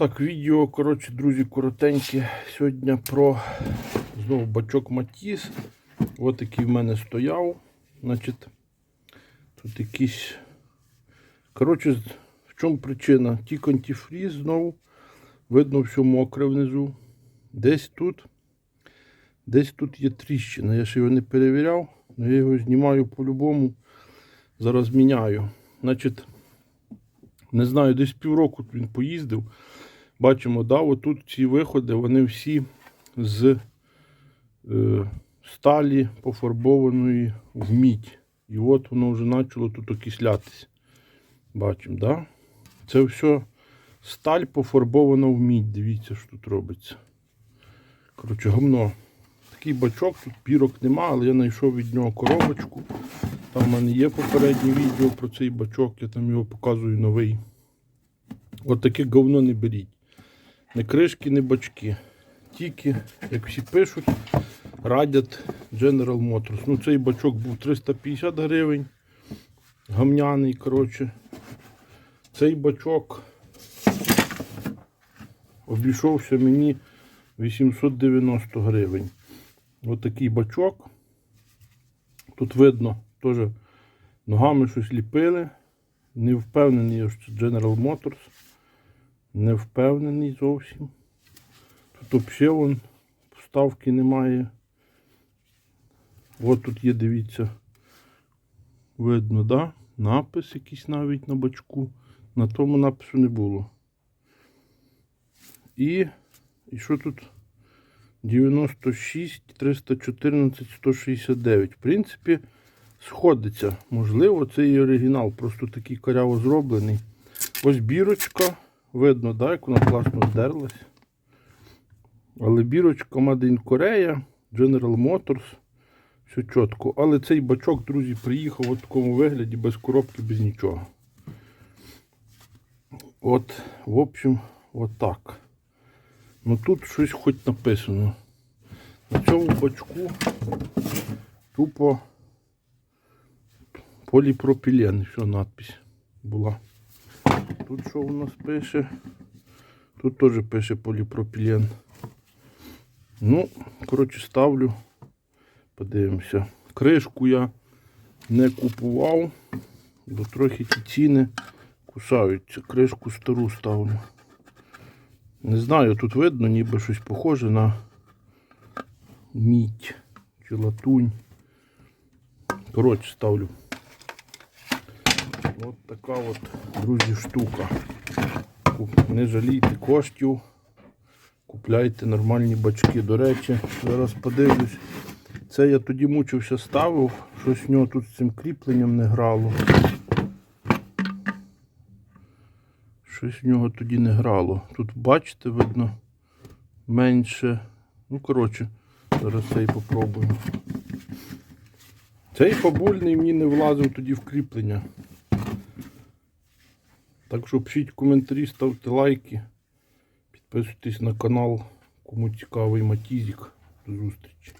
Так, відео, коротше, друзі, коротеньке. Сьогодні про знову бачок Матіс. Ось такий в мене стояв. Значить, тут якісь. Коротше, в чому причина? Тік антифріз знову. Видно, все мокре внизу. Десь тут. Десь тут є тріщина. Я ще його не перевіряв, але я його знімаю по-любому. Зараз міняю. Значить, не знаю, десь півроку він поїздив. Бачимо, да, отут ці виходи, вони всі з е, сталі пофарбованої в мідь. І от воно вже почало тут окислятися. Бачимо, да? Це все сталь пофарбована в мідь. Дивіться, що тут робиться. Коротше, гомно. Такий бачок, тут пірок нема, але я знайшов від нього коробочку. Там в мене є попереднє відео про цей бачок, я там його показую новий. От таке говно не беріть. Не кришки, не бачки. Тільки, як всі пишуть, радять General Motors. Ну, цей бачок був 350 гривень. Гамняний, коротше. Цей бачок обійшовся мені 890 гривень. Ось такий бачок. Тут видно, теж ногами щось ліпили. Не впевнений, що це General Motors. Не впевнений зовсім. Тут взагалі вставки немає. От тут є, дивіться, видно, да? Напис якийсь навіть на бачку. На тому напису не було. І, і що тут? 96, 314, 169. В принципі, сходиться. Можливо, це і оригінал, просто такий коряво зроблений. Ось бірочка. Видно, да, як вона класно здерлась. Але бірочка Made in Korea, General Motors. Все чітко. Але цей бачок, друзі, приїхав у такому вигляді, без коробки, без нічого. От, в общем, от. Ну тут щось хоч написано. На цьому бачку тупо поліпропілен, що надпись була. Тут що у нас пише? Тут теж пише поліпропілен. Ну, коротше, ставлю. Подивимося. Кришку я не купував, бо трохи ті ціни кусаються. Кришку стару ставлю. Не знаю, тут видно, ніби щось похоже на мідь чи латунь. Коротше, ставлю. От така от, друзі, штука. Не жалійте коштів. Купляйте нормальні бачки. До речі, зараз подивлюсь. Це я тоді мучився, ставив, щось в нього тут з цим кріпленням не грало. Щось в нього тоді не грало. Тут, бачите, видно, менше. Ну, коротше, зараз цей попробую. Цей фабульний мені не влазив тоді в кріплення. Так що пишіть коментарі, ставте лайки, підписуйтесь на канал, кому цікавий матізік. До зустрічі.